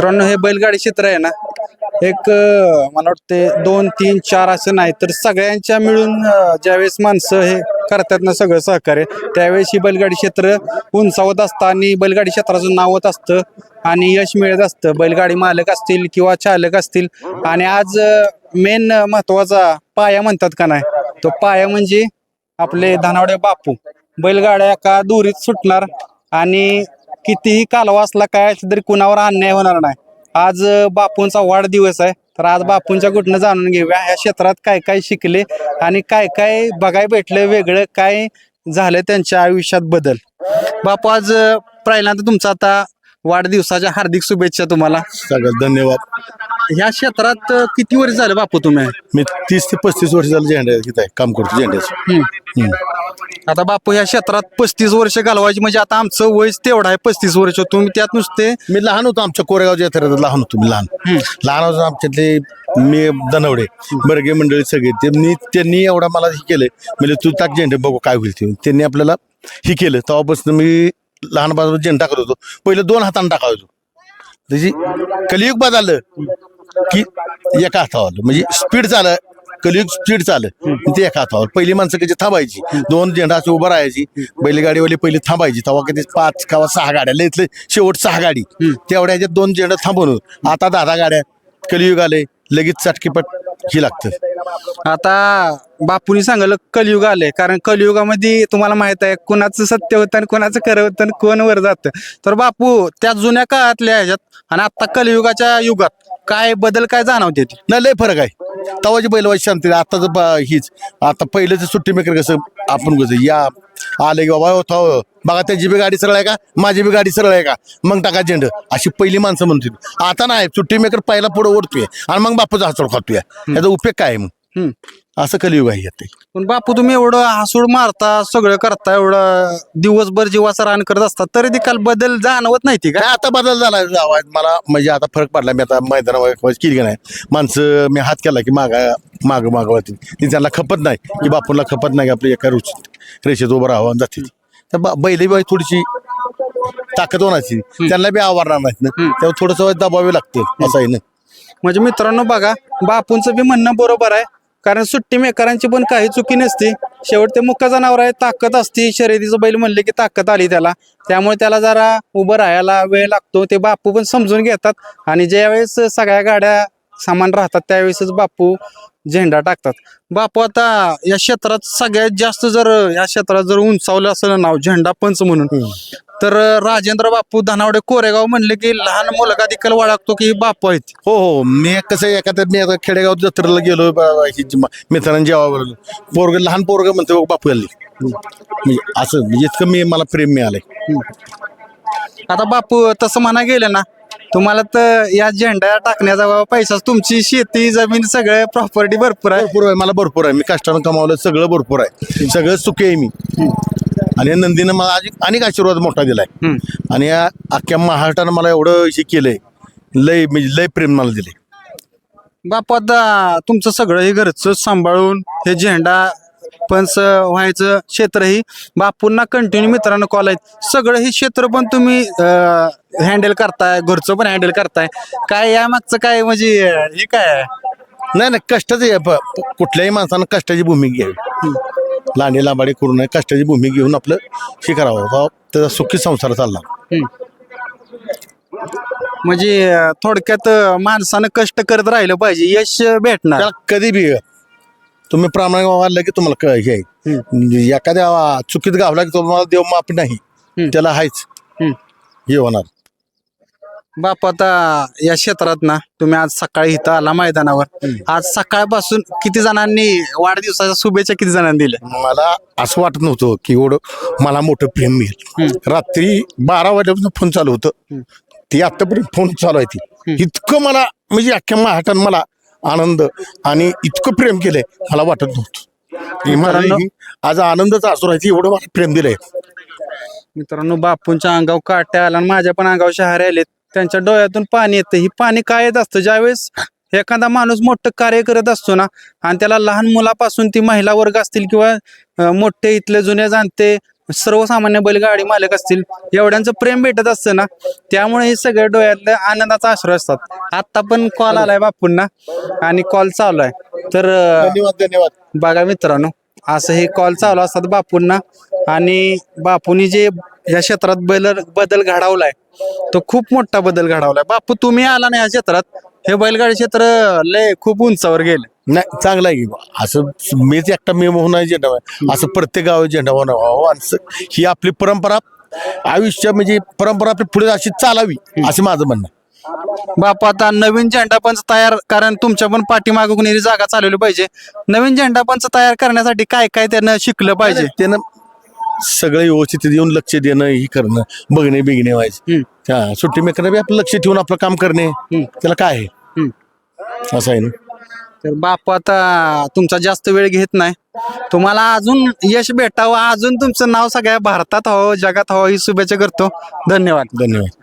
मित्रांनो हे बैलगाडी क्षेत्र आहे ना एक अं, मला वाटते दोन तीन चार असं नाही तर सगळ्यांच्या मिळून अं, ज्यावेळेस माणसं हे करतात ना सगळं सहकार्य त्यावेळेस ही बैलगाडी क्षेत्र उंचावत असतं आणि बैलगाडी क्षेत्राचं नाव होत असतं आणि यश मिळत असतं. बैलगाडी मालक असतील किंवा चालक असतील आणि आज मेन महत्त्वाचा पाया म्हणतात का नाही तो पाया म्हणजे आपले धनावडे बापू. बैलगाड्या का दोरीत सुटणार आणि कितीही कालवा असला काय असला तरी कुणावर अन्याय होणार नाही. आज बापूंचा वाढदिवस आहे तर आज बापूंच्या कुठनं जाणून घेऊया. ह्या क्षेत्रात काय काय शिकले आणि काय काय बघाय भेटलं वेगळं काय झालं त्यांच्या आयुष्यात बदल? बापू आज पहिल्यांदा तुमचा आता वाढदिवसाच्या हार्दिक शुभेच्छा तुम्हाला. सगळं धन्यवाद. ह्या क्षेत्रात अ, किती वर्ष झालं बापू तुम्ही? मी तीस ते पस्तीस वर्ष झालं झेंडा इथं आहे काम करतो झेंड्याचं. हम्म. आता बापू ह्या क्षेत्रात पस्तीस वर्ष घालवायची म्हणजे आता आमचं वयच तेवढं आहे पस्तीस वर्ष. तुम्ही त्यात नुसते मी लहान होतो आमच्या कोरेगाव जत्रेत लहान होतो मी लहान. लहान होतो आमच्यातले मी दनवडे बर्गे मंडळी सगळे त्यांनी त्यांनी एवढा मला हे केलं म्हणजे तू टाक झेंडे बघू काय होईल ते. त्यांनी आपल्याला हे केलं तेव्हापासून मी लहानपासून झेंडा टाकत होतो. पहिलं दोन हाताने टाकायचो त्याची कलियुग बदललं. की एका हातावर. म्हणजे स्पीड चाललं कलियुग स्पीड चाललं ते एका हातावर. पहिली माणसं कशी थांबायची? दोन झेंडा उभं राहायची. बैलगाडीवाली पहिली थांबायची. तेव्हा कधी पाच किंवा सहा गाड्या लय इथलं शेवट सहा गाडी. तेवढ्या ह्याच्यात दोन झेंडा थांबवून. आता दहा दहा गाड्या. कलियुग आले लगेच चटकीपट ही लागतं. आता बापूनी सांगितलं कलियुग आले कारण कलियुगामध्ये तुम्हाला माहीत आहे कोणाचं सत्य होतं आणि कोणाचं खरं होतं आणि कोण वर जातं. तर बापू त्या जुन्या काळातल्या ह्याच्यात आणि आता कलियुगाच्या युगात काय बदल काय जाणवते ती? नाही लय फरक आहे. तवाची बैलवाची शांती आताच हीच. आता पहिलेच सुट्टी मेकर कसं आपण कसं या आले की बाबा होता बघा त्याची बी गाडी सरळ आहे का? माझी बी गाडी सरळ आहे का? मग टाका झेंड. अशी पहिली माणसं म्हणतो आता नाही सुट्टी मेकर पहिला पुढे ओढतोय आणि मग बापूचा हातोड खातोय. याचा उपयोग काय आहे मग? हम्म. असं कलियुग आहे यात ते. पण बापू तुम्ही एवढं हसूड मारता सगळं करता एवढं दिवसभर जीवाचा रान करत असता तरी देखील बदल जाणवत नाही ती का? काय आता बदल झाला गावात मला म्हणजे आता फरक पडला मी आता मैदानावर केली का नाही माणसं मी हात केला की मागा माग मागवती ती त्यांना खपत नाही की बापूला खपत नाही की आपली एका रुचीत रेषेत उभं राहावं आणि जाते ती. तर बा- बैल बाई थोडीशी ताकद होण्याची त्यांना बी आवडणार नाहीत ना. तेव्हा थोडंसं दबावे लागतं असं आहे ना. म्हणजे मित्रांनो बघा बापूंचं बी म्हणणं बरोबर आहे. कारण सुट्टी मेकरांची पण काही चुकी नसते. शेवट ते मुक्का जनावर आहे ताकद असते. शर्यतीचं बैल म्हणले की ताकद आली त्याला. त्यामुळे त्याला जरा उभं राहायला वेळ लागतो. ते बापू पण समजून घेतात. आणि ज्यावेळेस सगळ्या गाड्या समान राहतात त्यावेळेसच बापू झेंडा टाकतात. बापू आता या क्षेत्रात सगळ्यात जास्त जर या क्षेत्रात जर उंचावलं असेल नाव झेंडा पंच म्हणून. तर राजेंद्र बापू धनावडे कोरेगाव म्हणले की लहान मुलगा देखील ओळखतो की बापू आहेत. हो हो. मी कसं एखाद्या मी आता खेडेगाव जत्रेला गेलो ब- ब- ही जी म- मित्रांनी जेव्हा पोरग लहान पोरग म्हणतो बापू आली म्हणजे असं म्हणजे इतकं मी मला प्रेम मिळालंय. आता बापू तसं म्हणा गेलं ना तुम्हाला तर या झेंडा टाकण्याचा पैसा तुमची शेती जमीन सगळं प्रॉपर्टी भरपूर आहे. भरपूर आहे मला भरपूर आहे. मी कष्टानं कमावलं सगळं भरपूर आहे. सगळं सुखी आहे मी. आणि नंदीनं मला अनेक अनेक आशीर्वाद मोठा दिलाय. आणि या अख्ख्या महाराष्ट्रानं मला एवढं हे केलंय. लय म्हणजे लय प्रेम मला दिले बापू आता तुमचं सगळं हे घरचं सांभाळून हे झेंडा पंच व्हायचं क्षेत्र ही बापूंना कंटिन्यू मित्रांनो कॉल आहेत. सगळं हे क्षेत्र पण तुम्ही हँडल करताय घरचं पण हँडल करताय. काय या मागचं काय म्हणजे हे काय? नाही नाही कष्टाचं आहे प- कुठल्याही माणसानं कष्टाची भूमिका घ्यावी. लांडी लांबाडी करू नये कष्टाची भूमिका घेऊन आपलं हे करावं. त्याचा सुखी संसार चालला म्हणजे अं, थोडक्यात अं, माणसानं कष्ट करत राहिलं पाहिजे यश भेटणार. त्याला कधी बी तुम्ही प्रामाणिक वाढलं की तुम्हाला क- हे. आहे. एखाद्या चुकीत गावला की तुम्हाला देव माफ नाही त्याला हायच. हम्म. हे होणार. बाप आता या क्षेत्रात ना तुम्ही आज सकाळी इथं आला मैदानावर. आज सकाळपासून किती जणांनी वाढदिवसाच्या शुभेच्छा किती जणांनी दिल्या? मला असं वाटत नव्हतं की एवढं मला मोठं प्रेम मिळेल. रात्री बारा वाजल्यापासून फोन चालू होतं. ती आतापर्यंत फोन चालू आहे ती. इतकं मला म्हणजे अख्ख्या महाराष्ट्रानं मला आनंद आणि इतकं प्रेम केलंय मला वाटत नव्हतं. मला ही आज आनंदाचा असू राहायची एवढं मला प्रेम दिलंय. मित्रांनो बापूंच्या अंगावर काट्या आला आणि माझ्या पण अंगावर शहारे आलेत. त्यांच्या डोळ्यातून पाणी येतं. ही पाणी काय येत असतं. ज्यावेळेस एखादा माणूस मोठं कार्य करत असतो ना आणि त्याला लहान मुलापासून ती महिला वर्ग असतील किंवा मोठे इथले जुने जाणते सर्वसामान्य बैलगाडी मालक असतील एवढ्यांचं प्रेम भेटत असतं ना त्यामुळे हे सगळे डोळ्यातले आनंदाचा आश्रय असतात. आता पण कॉल आलाय बापूंना आणि कॉल चालू आहे. तर धन्यवाद धन्यवाद. बघा मित्रांनो असं हे कॉल चालू असतात बापूंना आणि बापूंनी जे या क्षेत्रात बदल बदल घडवलाय तो खूप मोठा बदल घडवलाय. बापू तुम्ही आला ना या क्षेत्रात. हे बैलगाडी क्षेत्र लय खूप उंचावर गेले. नाही चांगलं आहे की बा. असं मीच एकटा मी म्हणून नाही झेंडा. असं प्रत्येक गावात झेंडा व्हावं आणि स- ही आपली परंपरा आयुष्य म्हणजे परंपरा आपली पुढे अशी चालावी असं माझं म्हणणं आहे. बापू आता नवीन झेंडा पंच तयार कारण तुमच्या पण पाठीमागं कुणी जागा चालवली पाहिजे. नवीन झेंडा पंच तयार करण्यासाठी काय काय त्यानं शिकलं पाहिजे? त्यानं सगळं व्यवस्थित येऊन लक्ष देणं ही करणं बघणे बिगणे व्हायचे. हा सुट्टी मेकरने बी आपलं लक्ष ठेवून आपलं काम करणे. त्याला काय आहे. असं आहे ना. तर बापू आता तुमचा जास्त वेळ घेत नाही. तुम्हाला अजून यश भेटावं अजून तुमचं नाव सगळ्या भारतात हवं जगात हवं ही शुभेच्छा करतो. धन्यवाद. धन्यवाद.